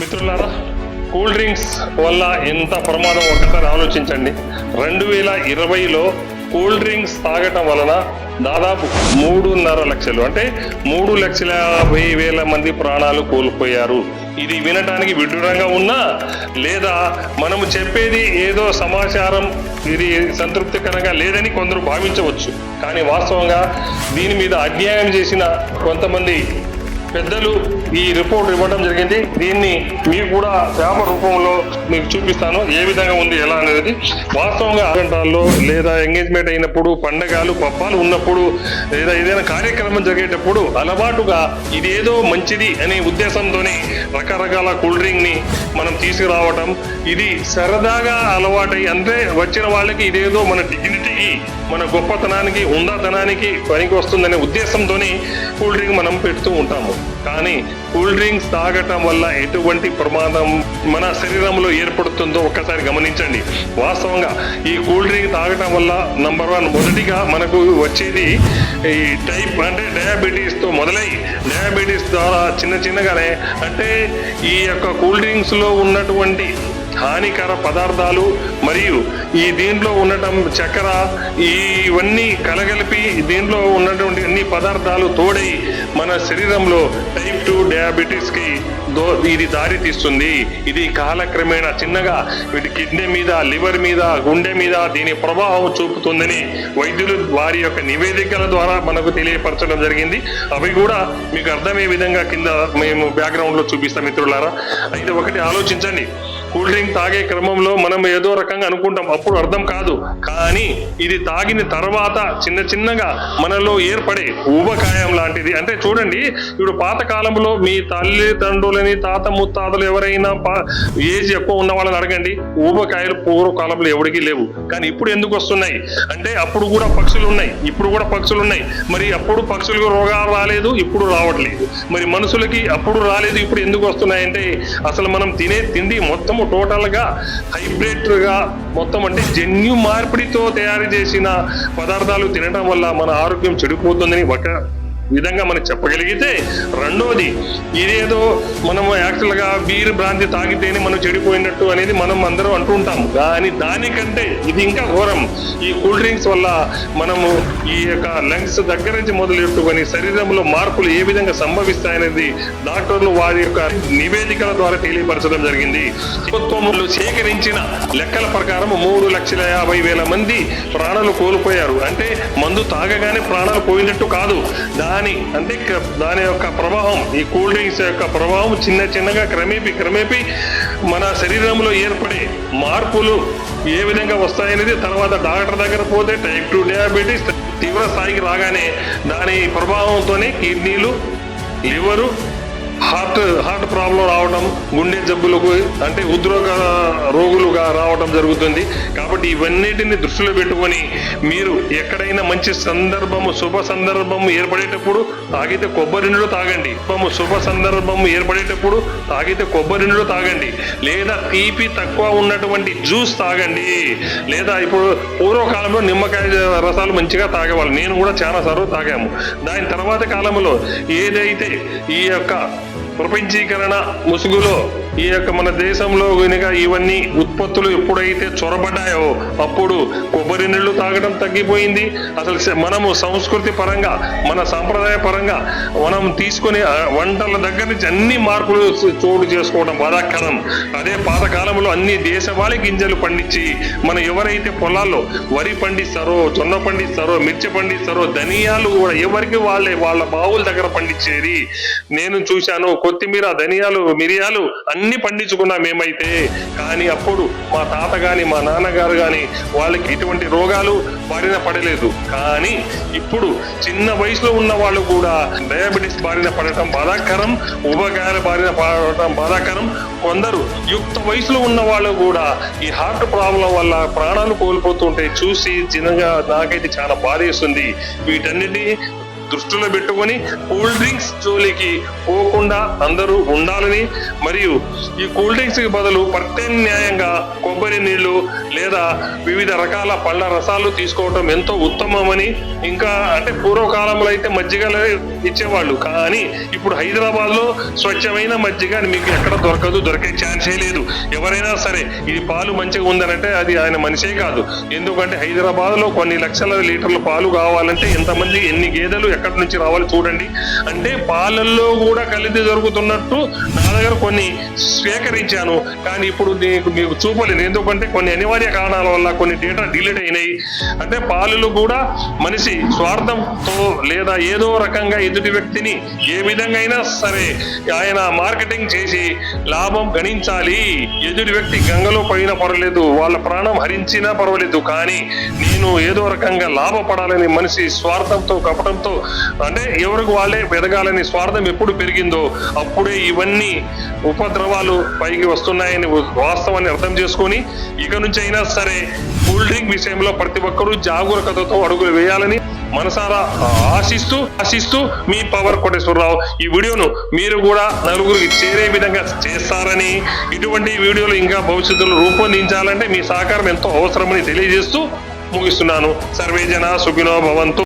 మిత్రులారా cool drinks వల్ల ఎంత ప్రమాదం ఒకసారి ఆలోచించండి. రెండు వేల ఇరవైలో కూల్ డ్రింక్స్ తాగటం వలన దాదాపు మూడున్నర లక్షలు అంటే మూడు లక్షల యాభై వేల మంది ప్రాణాలు కోల్పోయారు. ఇది వినడానికి విడ్డూరంగా ఉన్నా లేదా మనము చెప్పేది ఏదో సమాచారం ఇది సంతృప్తికరంగా లేదని కొందరు భావించవచ్చు. కానీ వాస్తవంగా దీని మీద అధ్యయనం చేసిన కొంతమంది పెద్దలు ఈ రిపోర్ట్ ఇవ్వడం జరిగింది. దీన్ని మీకు కూడా పేపర్ రూపంలో మీకు చూపిస్తాను. ఏ విధంగా ఉంది ఎలా అనేది. వాస్తవంగా గంటల్లో లేదా ఎంగేజ్మెంట్ అయినప్పుడు పండగలు పప్పాలు ఉన్నప్పుడు లేదా ఏదైనా కార్యక్రమం జరిగేటప్పుడు అలవాటుగా ఇదేదో మంచిది అనే ఉద్దేశంతోనే రకరకాల కూల్ డ్రింక్ని మనం తీసుకురావటం ఇది సరదాగా అలవాటై అంటే వచ్చిన వాళ్ళకి ఇదేదో మన డిగ్నిటీకి మన గొప్పతనానికి ఉందాతనానికి పనికి వస్తుందనే ఉద్దేశంతోనే కూల్ డ్రింక్ మనం పెడుతూ ఉంటాము. కానీ కూల్ డ్రింక్స్ తాగటం వల్ల ఎటువంటి ప్రమాదం మన శరీరంలో ఏర్పడుతుందో ఒక్కసారి గమనించండి. వాస్తవంగా ఈ కూల్ డ్రింక్ తాగటం వల్ల నంబర్ వన్ మొదటిగా మనకు వచ్చేది ఈ టైప్ అంటే డయాబెటీస్తో మొదలై డయాబెటీస్ ద్వారా చిన్న చిన్నగానే అంటే ఈ యొక్క కూల్ డ్రింక్స్లో ఉన్నటువంటి హానికర పదార్థాలు మరియు ఈ దీంట్లో ఉండటం చక్కెర ఇవన్నీ కలగలిపి దీంట్లో ఉన్నటువంటి అన్ని పదార్థాలు తోడై మన శరీరంలో టైప్ టూ డయాబెటీస్కి దో ఇది దారి తీస్తుంది. ఇది కాలక్రమేణా చిన్నగా వీటి కిడ్నీ మీద లివర్ మీద గుండె మీద దీని ప్రభావం చూపుతుందని వైద్యులు వారి యొక్క నివేదికల ద్వారా మనకు తెలియపరచడం జరిగింది. అవి కూడా మీకు అర్థమయ్యే విధంగా కింద మేము బ్యాక్గ్రౌండ్లో చూపిస్తాం మిత్రులారా. అయితే ఒకటి ఆలోచించండి. కూల్ డ్రింక్ తాగే క్రమంలో మనం ఏదో రకంగా అనుకుంటాం. అప్పుడు అర్థం కాదు. కానీ ఇది తాగిన తర్వాత చిన్న చిన్నగా మనలో ఏర్పడే ఊబకాయం లాంటిది. అంటే చూడండి ఇప్పుడు పాత కాలంలో మీ తల్లిదండ్రులని తాత ముత్తాతలు ఎవరైనా ఏజ్ ఎక్కువ ఉన్న వాళ్ళని అడగండి. ఊబకాయలు పూర్వకాలంలో ఎవరికి లేవు. కానీ ఇప్పుడు ఎందుకు వస్తున్నాయి? అంటే అప్పుడు కూడా పక్షులు ఉన్నాయి. ఇప్పుడు కూడా పక్షులు ఉన్నాయి. మరి అప్పుడు పక్షులకు రోగాలు రాలేదు ఇప్పుడు రావట్లేదు. మరి మనుషులకి అప్పుడు రాలేదు ఇప్పుడు ఎందుకు వస్తున్నాయి? అంటే అసలు మనం తినే తిండి మొత్తం మొత్తము టోటల్గా హైబ్రిడ్గా మొత్తం అంటే జన్యు మార్పిడితో తయారు చేసిన పదార్థాలు తినడం వల్ల మన ఆరోగ్యం చెడిపోతుందని ఒక విధంగా మనం చెప్పగలిగితే రెండోది ఇదేదో మనం యాక్చువల్గా బీర్ భ్రాంతి తాగితేనే మనం చెడిపోయినట్టు అనేది మనం అందరం అంటుంటాం కానీ దానికంటే ఇది ఇంకా ఘోరం. ఈ కూల్ డ్రింక్స్ వల్ల మనము ఈ యొక్క లంగ్స్ దగ్గర నుంచి మొదలెట్టుకొని శరీరంలో మార్పులు ఏ విధంగా సంభవిస్తాయనేది డాక్టర్లు వారి యొక్క నివేదికల ద్వారా తెలియపరచడం జరిగింది. ప్రభుత్వములు సేకరించిన లెక్కల ప్రకారం మూడు లక్షల యాభై వేల మంది ప్రాణాలు కోల్పోయారు. అంటే మందు తాగగానే ప్రాణాలు పోయినట్టు కాదు. దాని అంటే దాని యొక్క ప్రభావం ఈ కూల్ డ్రింక్స్ యొక్క ప్రభావం చిన్న చిన్నగా క్రమేపీ క్రమేపీ మన శరీరంలో ఏర్పడే మార్పులు ఏ విధంగా వస్తాయనేది తర్వాత డాక్టర్ దగ్గర పోతే టైప్ టూ డయాబెటీస్ తీవ్ర స్థాయికి రాగానే దాని ప్రభావంతోనే కిడ్నీలు లివరు హార్ట్ హార్ట్ ప్రాబ్లం రావడం గుండె జబ్బులకు అంటే ఉద్రోగ రోగులుగా రావడం జరుగుతుంది. కాబట్టి ఇవన్నిటిని దృష్టిలో పెట్టుకొని మీరు ఎక్కడైనా మంచి సందర్భము శుభ సందర్భము ఏర్పడేటప్పుడు తాగితే కొబ్బరి నీళ్ళు తాగండి. శుభ సందర్భము ఏర్పడేటప్పుడు తాగితే కొబ్బరి నీళ్ళు తాగండి. లేదా తీపి తక్కువ ఉన్నటువంటి జ్యూస్ తాగండి. లేదా ఇప్పుడు పూర్వకాలంలో నిమ్మకాయ రసాలు మంచిగా తాగేవాళ్ళు. నేను కూడా చాలా సార్లు తాగాము. దాని తర్వాత కాలంలో ఏదైతే ఈ యొక్క ప్రపంచీకరణ ముసుగులో ఈ యొక్క మన దేశంలో కనుక ఇవన్నీ ఉత్పత్తులు ఎప్పుడైతే చొరబడ్డాయో అప్పుడు కొబ్బరి నీళ్ళు తాగడం తగ్గిపోయింది. అసలు మనము సంస్కృతి పరంగా మన సాంప్రదాయ పరంగా మనం తీసుకునే వంటల దగ్గర నుంచి అన్ని మార్పులు చోటు చేసుకోవడం బాధాకరం. అదే పాతకాలంలో అన్ని దేశవాళీ గింజలు పండించి మనం ఎవరైతే పొలాల్లో వరి పండిస్తారో జొన్న పండిస్తారో మిర్చి పండిస్తారో ధనియాలు కూడా ఎవరికి వాళ్ళే వాళ్ళ బావుల దగ్గర పండించేది. నేను చూశాను కొత్తిమీర ధనియాలు మిరియాలు అన్ని పండించుకున్నాం మేమైతే. కానీ అప్పుడు మా తాత గాని మా నాన్నగారు గాని వాళ్ళకి ఎటువంటి రోగాలు బారిన పడలేదు. కానీ ఇప్పుడు చిన్న వయసులో ఉన్న వాళ్ళు కూడా డయాబెటీస్ బారిన పడటం బాధాకరం ఉబకాయాల బారిన పడటం బాధాకరం. కొందరు యుక్త వయసులో ఉన్న వాళ్ళు కూడా ఈ హార్ట్ ప్రాబ్లం వల్ల ప్రాణాలు కోల్పోతుంటే చూసి చిన్నగా నాకైతే చాలా బాధేస్తుంది. వీటన్నిటి దృష్టిలో పెట్టుకొని కూల్ డ్రింక్స్ జోలికి పోకుండా అందరూ ఉండాలని మరియు ఈ కూల్ డ్రింక్స్కి బదులు ప్రత్యామ్నాయంగా కొబ్బరి నీళ్ళు లేదా వివిధ రకాల పళ్ళ రసాలు తీసుకోవటం ఎంతో ఉత్తమమని ఇంకా అంటే పూర్వకాలంలో అయితే మజ్జిగలే ఇచ్చేవాళ్ళు. కానీ ఇప్పుడు హైదరాబాద్లో స్వచ్ఛమైన మజ్జిగ అని మీకు ఎక్కడ దొరకదు దొరికే ఛాన్సే లేదు. ఎవరైనా సరే ఇది పాలు మంచిగా ఉందనంటే అది ఆయన మనిషే కాదు. ఎందుకంటే హైదరాబాద్లో కొన్ని లక్షల లీటర్ల పాలు కావాలంటే ఎంతమంది ఎన్ని గేదెలు ఎక్కడి నుంచి రావాలి చూడండి. అంటే పాలల్లో కూడా కలిది జరుగుతున్నట్టు నా దగ్గర కొన్ని స్వీకరించాను. కానీ ఇప్పుడు నీకు మీకు చూపలేను ఎందుకంటే కొన్ని అనివార్య కారణాల వల్ల కొన్ని డేటా డిలీట్ అయినాయి. అంటే పాలలు కూడా మనిషి స్వార్థంతో లేదా ఏదో రకంగా ఎదుటి వ్యక్తిని ఏ విధంగా అయినా సరే ఆయన మార్కెటింగ్ చేసి లాభం గణించాలి. ఎదుటి వ్యక్తి గంగలో పోయినా పర్వాలేదు వాళ్ళ ప్రాణం హరించినా పర్వాలేదు. కానీ నేను ఏదో రకంగా లాభపడాలని మనిషి స్వార్థంతో కపటంతో అంటే ఎవరికి వాళ్ళే ఎదగాలని స్వార్థం ఎప్పుడు పెరిగిందో అప్పుడే ఇవన్నీ ఉపద్రవాలు పైకి వస్తున్నాయని వాస్తవాన్ని అర్థం చేసుకొని ఇక నుంచి అయినా సరే కూల్ డ్రింక్ విషయంలో ప్రతి ఒక్కరూ జాగరూకతతో అడుగులు వేయాలని మనసారా ఆశిస్తూ ఆశిస్తూ మీ పవర్ కోటేశ్వరరావు ఈ వీడియోను మీరు కూడా నలుగురికి చేరే విధంగా చేస్తారని ఇటువంటి వీడియోలు ఇంకా భవిష్యత్తులో రూపొందించాలంటే మీ సహకారం ఎంతో అవసరమని తెలియజేస్తూ ముగిస్తున్నాను. సర్వేజన సుఖినో భవంతు.